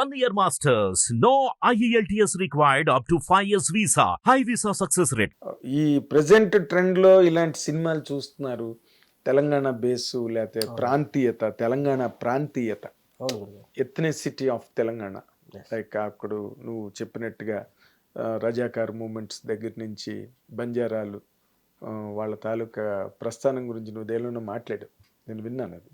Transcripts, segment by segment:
One year masters. No E IELTS required up to 5 years visa. High visa success rate. ఈ present ట్రెండ్లో ఇలాంటి సినిమాలు చూస్తున్నారు Telangana base లేకపోతే ప్రాంతీయత తెలంగాణ ప్రాంతీయత ఎథ్నిసిటీ ఆఫ్ తెలంగాణ. లైక్ అప్పుడు నువ్వు చెప్పినట్టుగా రజాకార్ మూమెంట్స్ దగ్గర నుంచి బంజారాలు వాళ్ళ తాలూకా ప్రస్థానం గురించి నువ్వు దేనిలోనూ మాట్లాడావు నేను విన్నాను అది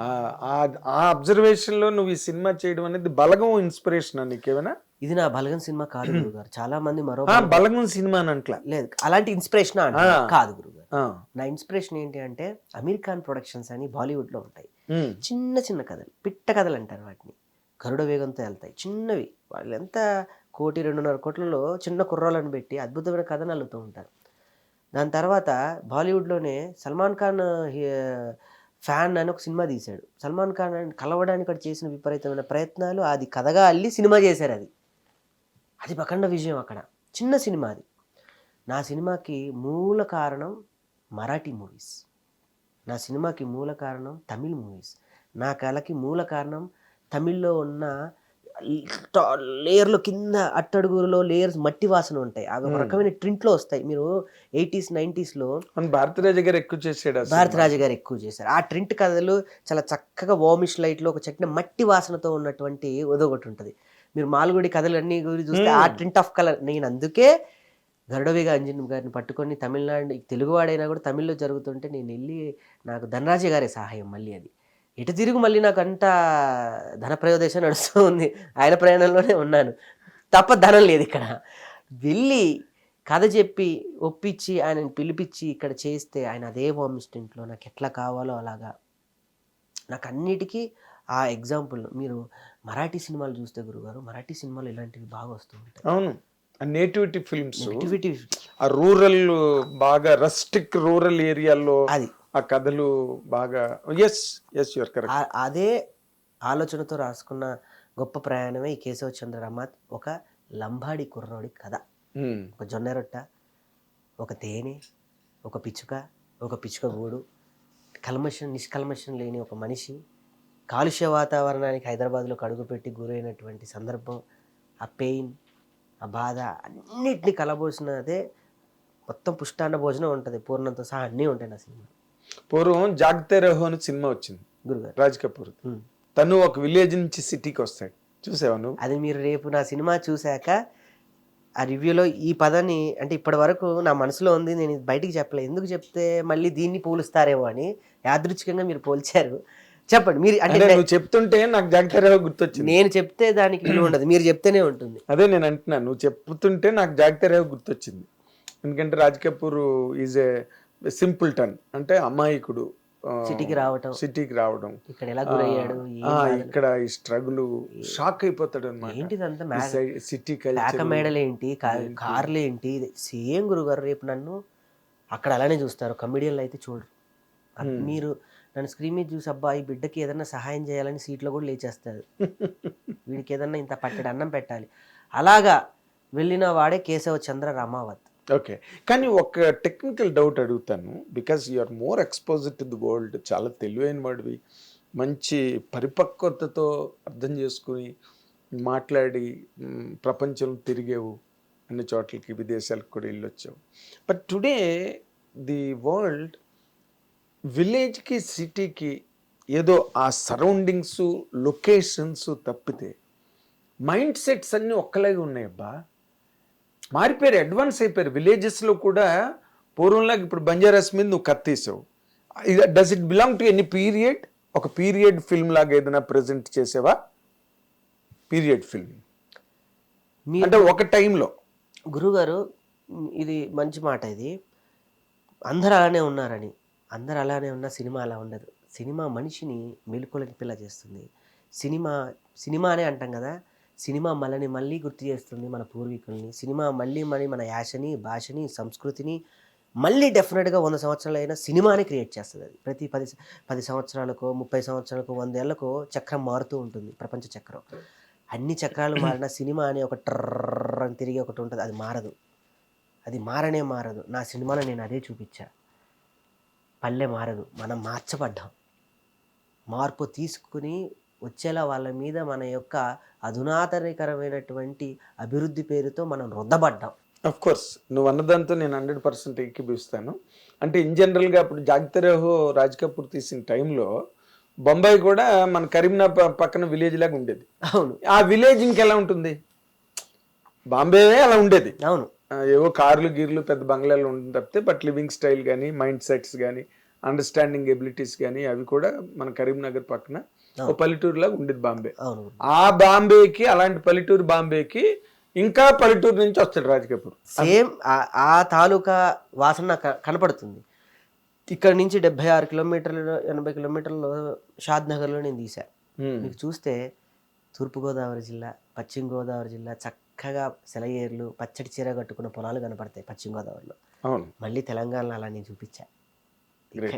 ఆ- ఆ- ఆ అబ్జర్వేషన్లో నువ్వు ఈ సినిమా చేయడం అనేది బలగం ఇన్స్పిరేషన్ నీకేమైనా ఇది నా బలగన్ సినిమా కాదు గురుగారు. చాలా మంది మరో బలగం సినిమా అని అంట్లా. లేదు అలాంటి ఇన్స్పిరేషన్. కాదు గురుగారు. నా ఇన్స్పిరేషన్ ఏంటి అంటే అమెరికన్ ప్రొడక్షన్స్ అని బాలీవుడ్లో ఉంటాయి చిన్న చిన్న కథలు పిట్ట కథలు అంటారు వాటిని. గరుడ వేగంతో వెళ్తాయి. చిన్నవి. వాళ్ళు ఎంత కోటి రెండున్నర కోట్లలో చిన్న కుర్రాలను పెట్టి అద్భుతమైన కథను అల్లుతూ ఉంటారు. దాని తర్వాత బాలీవుడ్లోనే సల్మాన్ ఖాన్ ఫ్యాన్ అని ఒక సినిమా తీశాడు. సల్మాన్ ఖాన్ అని కలవడానికి అక్కడ చేసిన విపరీతమైన ప్రయత్నాలు అది కథగా అల్లి సినిమా చేశారు అది. అది ప్రకండ విజయం అక్కడ. చిన్న సినిమా అది. నా సినిమాకి మూల కారణం మరాఠీ మూవీస్. నా సినిమాకి మూల కారణం తమిళ్ మూవీస్. నా కళకి మూల కారణం తమిళ్ళో ఉన్న లేయర్లో కింద అట్టడుగులో లేయర్స్ మట్టి వాసన ఉంటాయి అవి ఒక. రకమైన ట్రింట్లో వస్తాయి మీరు ఎయిటీస్ నైంటీస్లో భారతరాజు గారు ఎక్కువ సినిమా. భారతరాజు గారు ఎక్కువ చేశారు ఆ ట్రింట్ కథలు చాలా చక్కగా వామిష్ లైట్లో ఒక చక్కని మట్టి వాసనతో ఉన్నటువంటి ఒకటి ఉంటుంది మీరు మాల్గుడి కథలు అన్ని గురించి చూస్తే ఆ. ట్రింట్ ఆఫ్ కలర్ నేను అందుకే గరుడవిగా అంజన్ గారిని పట్టుకొని తమిళనాడు తెలుగువాడైనా కూడా తమిళ్ళో జరుగుతుంటే నేను వెళ్ళి నాకు ధనరాజ గారి సహాయం మళ్ళీ అది ఎటు తిరుగు మళ్ళీ నాకు అంత ధన ప్రయోదేశం నడుస్తూ ఉంది. ఆయన ప్రయాణంలోనే ఉన్నాను. తప్ప ధనం లేదు ఇక్కడ. వెళ్ళి కథ చెప్పి ఒప్పించి ఆయనని పిలిపించి ఇక్కడ చేస్తే ఆయన అదే వామిస్టెంట్లో నాకు ఎట్లా కావాలో అలాగా. నాకు అన్నిటికీ ఆ ఎగ్జాంపుల్ మీరు మరాఠీ సినిమాలు చూస్తే గురుగారు మరాఠీ సినిమాలు ఇలాంటివి బాగా వస్తూ ఉంటాయి. అవును. Nativity films. ఆ రూరల్ బాగా రస్టిక్ రూరల్ ఏరియాల్లో అది. ఆ కథలు బాగా ఎస్ ఎస్ యువర్ కరెక్ట్ అదే ఆలోచనతో రాసుకున్న గొప్ప ప్రయాణమే ఈ కేశవ చంద్ర రమాత్ ఒక లంబాడి కుర్రోడి కథ. ఒక జొన్న రొట్ట ఒక తేనె ఒక పిచ్చుక ఒక పిచ్చుక గూడు కల్మషం నిష్కల్మషం లేని ఒక మనిషి కాలుష్య వాతావరణానికి హైదరాబాద్లో కడుగుపెట్టి గురైనటువంటి సందర్భం ఆ పెయిన్ ఆ బాధ అన్నిటినీ కలబోసినదే మొత్తం పుష్టాన్న భోజనం ఉంటుంది పూర్ణంతో సహా అన్నీ ఉంటాయి నా సినిమా పూర్వం జాగ్తే రహో అని సినిమా వచ్చింది. రాజ్ కపూర్. తను ఒక విలేజ్ నుంచి సిటీకి వస్తాడు. చూసావా నువ్వు? అది మీరు రేపు నా సినిమా చూశాక ఆ రివ్యూలో ఈ పదాన్ని అంటే ఇప్పటి వరకు నా మనసులో ఉంది నేను బయటికి చెప్పలేదు ఎందుకు చెప్తే మళ్ళీ దీన్ని పోలుస్తారేమో అని యాదృచ్ఛికంగా మీరు పోల్చారు. చెప్పండి మీరు అంటే నువ్వు చెప్తుంటే నాకు జాగ్తే రహో గుర్తొచ్చింది. నేను చెప్తే దానికి విలువ ఉండదు మీరు చెప్తేనే ఉంటుంది. అదే నేను అంటున్నాను నువ్వు చెప్తుంటే నాకు జాగ్తే రహో గుర్తొచ్చింది. ఎందుకంటే Raj Kapoor is a simpleton అంటే అమాయకుడు సిటీకి రావటం. సిటీకి రావడం. ఇక్కడ ఎలా గురయ్యాడు ఇక్కడ ఈ స్ట్రగుల్ షాక్ అయిపోతాడు అనమాట ఏంటిదంతా మ్యా- సిటీ మేడలు ఏంటి? కార్లు ఏంటి సేమ్ గురుగారు రేపు నన్ను అక్కడ అలానే చూస్తారు కమిడియన్లు అయితే చూడరు. మీరు నన్ను స్క్రీన్ మీద చూసి అబ్బా ఈ బిడ్డకి ఏదన్నా సహాయం చేయాలని సీట్లో కూడా లేచేస్తారు వీడికి ఏదన్నా ఇంత పట్టెడు అన్నం పెట్టాలి. అలాగా వెళ్ళిన వాడే కేశవ చంద్ర రమావత్. ఓకే. కానీ ఒక టెక్నికల్ డౌట్ అడుగుతాను. Because you are more exposed to the world చాలా తెలివైన వాడివి. మంచి పరిపక్వతతో అర్థం చేసుకుని మాట్లాడి ప్రపంచం తిరిగేవు అన్ని చోట్లకి విదేశాలకు కూడా వెళ్ళొచ్చావు. బట్ టుడే ది వరల్డ్ విలేజ్కి సిటీకి ఏదో ఆ సరౌండింగ్స్ లొకేషన్స్ తప్పితే మైండ్ సెట్స్ అన్నీ ఒక్కలాగే ఉన్నాయబ్బా. మారిపోయారు అడ్వాన్స్ అయిపోయారు. విలేజెస్లో కూడా పూర్వంలాగా ఇప్పుడు బంజారాస్ మీద నువ్వు కత్తేసావు does it belong to any period ఒక పీరియడ్ ఫిల్మ్ లాగా ఏదైనా ప్రజెంట్ చేసావా? పీరియడ్ ఫిల్మ్ మీ అంటే ఒక టైంలో గురుగారు ఇది మంచి మాట ఇది. అందరు అలానే ఉన్నారని. అందరు అలానే ఉన్న సినిమా అలా ఉండదు. సినిమా మనిషిని మెలుకొలని పిల్ల చేస్తుంది. సినిమా సినిమా అనే అంటాం కదా. సినిమా మనని మళ్ళీ గుర్తు చేస్తుంది మన పూర్వీకుల్ని. సినిమా మళ్ళీ మళ్ళీ మన యాసని భాషని సంస్కృతిని మళ్ళీ డెఫినెట్గా వంద సంవత్సరాలు అయినా సినిమాని క్రియేట్ చేస్తుంది అది. ప్రతి పది పది సంవత్సరాలకు ముప్పై సంవత్సరాలకు వందేళ్ళకు చక్రం మారుతూ ఉంటుంది ప్రపంచ చక్రం. అన్ని చక్రాలు మారిన సినిమా అనే ఒక ట్రర్ అని తిరిగి ఒకటి ఉంటుంది అది మారదు. అది మారనే మారదు. నా సినిమాలో నేను అదే చూపించా. పల్లె మారదు మనం మార్చబడ్డాం. మార్పు తీసుకుని వచ్చేలా వాళ్ళ మీద మన యొక్క అధునాతనకరమైనటువంటి అభివృద్ధి పేరుతో మనం రుద్దబడ్డాం. అఫ్ కోర్స్ నువ్వు అన్నదాంతో నేను హండ్రెడ్ పర్సెంట్ ఎక్కిపిస్తాను. అంటే ఇన్ జనరల్గా అప్పుడు జాగ్తరేహో రాజ్ కపూర్ తీసిన టైంలో బొంబాయి కూడా మన కరీంనా పక్కన విలేజ్ లాగా ఉండేది. అవును. ఆ విలేజ్ ఇంకెలా ఉంటుంది? బాంబే అలా ఉండేది. అవును. ఏవో కార్లు గీర్లు పెద్ద బంగ్లాలు ఉంటుంది తప్పితే బట్ లివింగ్ స్టైల్ కానీ మైండ్ సెట్స్ కానీ అండర్స్టాండింగ్ ఎబిలిటీస్ కానీ అవి కూడా మన కరీంనగర్ పక్కన ఒక పల్లెటూరు లాగా ఉండేది బాంబే. అవును. ఆ బాంబేకి అలాంటి పల్లెటూరు బాంబేకి ఇంకా పల్లెటూరు నుంచి వస్తాడు రాజ్ కపూర్. సేమ్ ఆ- తాలూకా వాసన కనపడుతుంది. ఇక్కడ నుంచి డెబ్బై ఆరు కిలోమీటర్లు ఎనభై కిలోమీటర్లు షాద్ నగర్లో నేను తీసా హ్మ్. మీకు చూస్తే తూర్పుగోదావరి జిల్లా పశ్చిమ గోదావరి జిల్లా చక్కగా సెలయేర్లు పచ్చడి చీర కట్టుకున్న పొలాలు కనపడతాయి పశ్చిమ గోదావరిలో మళ్ళీ తెలంగాణలో అలా నేను చూపించా.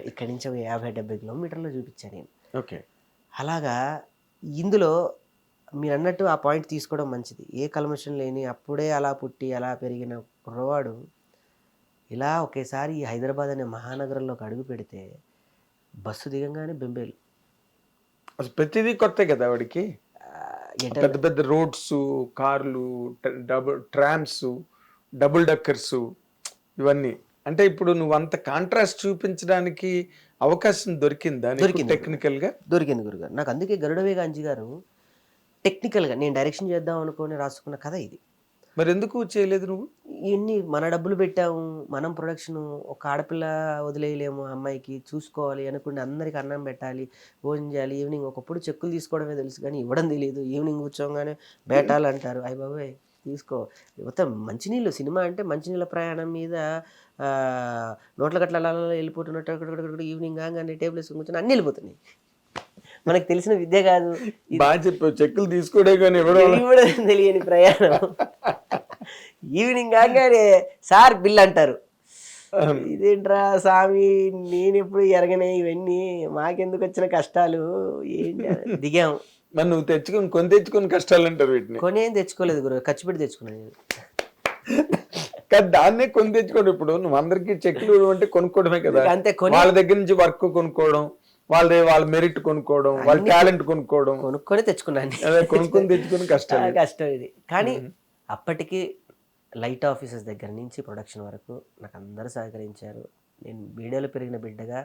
ఇక్కడ నుంచి ఒక యాభై డెబ్బై కిలోమీటర్లు చూపించా నేను. ఓకే. అలాగా ఇందులో మీరు అన్నట్టు ఆ పాయింట్ తీసుకోవడం మంచిది. ఏ కల్మషం లేని అప్పుడే అలా పుట్టి అలా పెరిగిన కుర్రవాడు ఇలా ఒకేసారి ఈ హైదరాబాద్ అనే మహానగరంలోకి అడుగు పెడితే బస్సు దిగంగానే బెంబేలు. అసలు ప్రతిదీ కొత్త కదా వాడికి? పెద్ద పెద్ద రోడ్స్ కార్లు డబుల్ ట్రామ్స్ డబుల్ డక్కర్స్ ఇవన్నీ. అంటే ఇప్పుడు నువ్వు అంత కాంట్రాస్ట్ చూపించడానికి అవకాశం దొరికిందా దొరికింది. టెక్నికల్గా దొరికింది గురుగారు. నాకు అందుకే గరుడవే గాంజీ గారు టెక్నికల్గా నేను డైరెక్షన్ చేద్దాం అనుకుని రాసుకున్న కథ ఇది. మరి ఎందుకు చేయలేదు నువ్వు? ఇవన్నీ మన డబ్బులు పెట్టాము మనం ప్రొడక్షన్ ఒక ఆడపిల్ల వదిలేయలేము అమ్మాయికి చూసుకోవాలి అనుకుంటే అందరికి అన్నం పెట్టాలి భోజనం చేయాలి ఈవినింగ్ ఒకప్పుడు చెక్కులు తీసుకోవడమే తెలుసు కానీ ఇవ్వడం తెలియదు ఈవినింగ్ కూర్చోగానే బేటాలు అంటారు. అయ్య బాబాయ్. తీసుకో. మొత్తం మంచినీళ్ళు సినిమా అంటే మంచినీళ్ళ ప్రయాణం మీద నోట్ల గట్ల వెళ్ళిపోతున్నట్టు ఈవినింగ్ కాగానే టేబుల్ వేసుకుని కూర్చొని అన్నీ వెళ్ళిపోతున్నాయి. మనకు తెలిసిన విద్య కాదు. బాగా చెప్పావు. చెక్కులు తీసుకోడే కానీ ఇవ్వడం తెలియని ప్రయాణం. ఈవినింగ్ కాగానే సార్ బిల్ అంటారు. ఇదేంట్రా స్వామి నేను ఎప్పుడు ఎరగనే ఇవన్నీ మాకెందుకు వచ్చిన కష్టాలు? ఏంటి? అని దిగాం మరి నువ్వు తెచ్చుకొని కొని తెచ్చుకొని కష్టాలు అంటారు వీటిని. కొనేం తెచ్చుకోలేదు గురు ఖర్చు పెట్టి తెచ్చుకున్నాను నేను. కానీ దాన్నే కొని తెచ్చుకోండి ఇప్పుడు. నువ్వు అందరికి చెక్కులు అంటే కొనుక్కోవడమే కదా. అంతే కొని వాళ్ళ దగ్గర నుంచి వర్క్ కొనుక్కోవడం వాళ్ళ వాళ్ళ మెరిట్ కొనుక్కోవడం వాళ్ళ టాలెంట్ కొనుక్కోవడం. కొనుక్కొని తెచ్చుకున్నాను అదే కొనుక్కొని తెచ్చుకొని కష్టం కష్టం ఇది. కానీ అప్పటికి లైట్ ఆఫీసెస్ దగ్గర నుంచి ప్రొడక్షన్ వరకు నాకు అందరూ సహకరించారు. నేను మీడియాలో పెరిగిన బిడ్డగా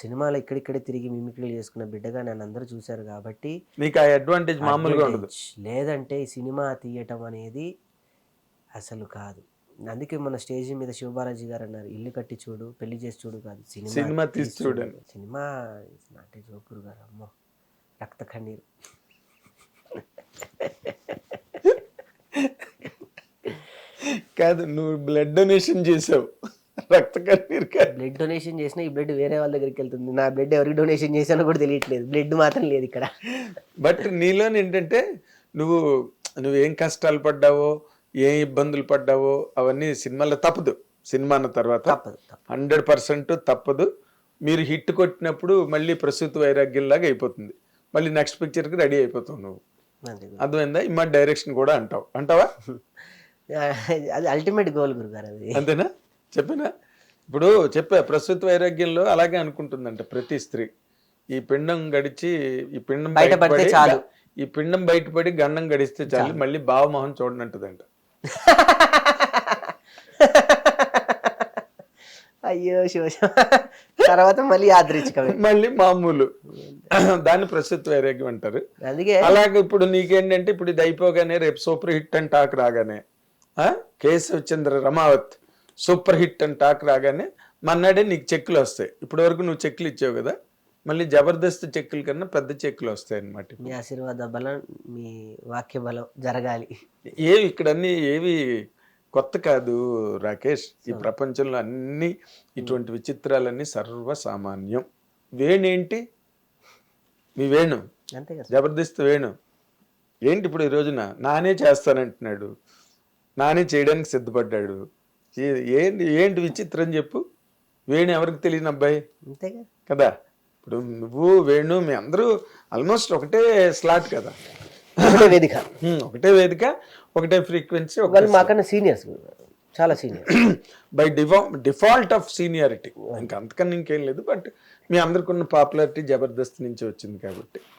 సినిమాలో ఇక్కడిక్కడే తిరిగి మిమిక్రీలు చేసుకున్న బిడ్డగా నన్ను అందరూ చూశారు కాబట్టి నీకు ఆ అడ్వాంటేజ్ మామూలుగా ఉండదు. లేదంటే ఈ సినిమా తీయటం అనేది అసలు కాదు అందుకే మన స్టేజ్ మీద శివబాలాజీ గారు అన్నారు ఇల్లు కట్టి చూడు పెళ్ళి చేసి చూడు కాదు సినిమా తీసి చూడు. సినిమా నాటే జోకురు గారు అమ్మో రక్త కన్నీరు కాదు నువ్వు బ్లడ్ డొనేషన్ చేసావు రక్త కన్నీరు బ్లడ్ డొనేషన్ చేసినా ఈ బ్లడ్ వేరే వాళ్ళ దగ్గరికి వెళ్తుంది. నా బ్లడ్ ఎవరికి డొనేషన్ చేశానో కూడా తెలియట్లేదు. బ్లడ్ మాత్రం లేదు ఇక్కడ. బట్ నీలో ఏంటంటే నువ్వు నువ్వేం కష్టాలు పడ్డావో ఏ ఇబ్బందులు పడ్డావో అవన్నీ సినిమాలో తప్పదు. సినిమా అన్న తర్వాత తప్పదు తప్పదు. హండ్రెడ్ పర్సెంట్ తప్పదు. మీరు హిట్ కొట్టినప్పుడు మళ్ళీ ప్రసూతి వైరాగ్యంలాగా అయిపోతుంది. మళ్ళీ నెక్స్ట్ పిక్చర్కి రెడీ అయిపోతావు నువ్వు. అర్థమైందా? ఇమ్మా డైరెక్షన్ కూడా అంటావు. అంటావా? అది అల్టిమేట్ గోల్ గురుగారు అది. అంతేనా? చెప్పినా? ఇప్పుడు చెప్పా ప్రస్తుత వైరాగ్యంలో అలాగే అనుకుంటుందంట ప్రతి స్త్రీ. ఈ పిండం గడిచి ఈ పిండం బయటపడితే బయటపడి చాలు. ఈ పిండం బయటపడి గండం గడిస్తే చాలు. మళ్ళీ బావమోహన్ చూడనంటదంట. అయ్యో శివ. తర్వాత మళ్ళీ యాదృచ్ఛికమే. మళ్ళీ మామూలు. దాన్ని ప్రస్తుత వైరాగ్యం అంటారు. అందుకే అలాగే ఇప్పుడు నీకేంటంటే ఇప్పుడు ఇది అయిపోగానే రేపు సూపర్ హిట్ అని టాక్ రాగానే ఆ? కేశవ్ చంద్ర రమావత్ సూపర్ హిట్ అని టాక్ రాగానే మన్నాడే నీకు చెక్కులు వస్తాయి. ఇప్పటి వరకు నువ్వు చెక్కులు ఇచ్చావు కదా మళ్ళీ జబర్దస్త్ చెక్కుల కన్నా పెద్ద చెక్కులు వస్తాయి అన్నమాట మీ ఆశీర్వాద బలం మీ వాక్య బలం జరగాలి. ఏవి ఇక్కడ అన్ని ఏవి కొత్త కాదు రాకేష్ ఈ ప్రపంచంలో అన్ని ఇటువంటి విచిత్రాలన్నీ సర్వసామాన్యం. వేణేంటి? మీ వేణు. జబర్దస్త్ వేణు. ఏంటి ఇప్పుడు ఈ రోజున? నానే చేస్తానంటున్నాడు. నానే చేయడానికి సిద్ధపడ్డాడు. ఏంటి ఏంటి విచిత్రం చెప్పు. వేణు ఎవరికి తెలియని అబ్బాయి? అంతే కదా. ఇప్పుడు నువ్వు వేణు మీ అందరూ ఆల్మోస్ట్ ఒకటే స్లాట్ కదా. ఒకటే వేదిక. ఒకటే వేదిక ఒకటే ఫ్రీక్వెన్సీ వాళ్ళు మాకన్నా సీనియర్స్ చాలా senior by de default of seniority ఇంకా అంతకన్నా ఇంకేం లేదు బట్ మీ అందరికి ఉన్న పాపులారిటీ జబర్దస్త్ నుంచి వచ్చింది కాబట్టి.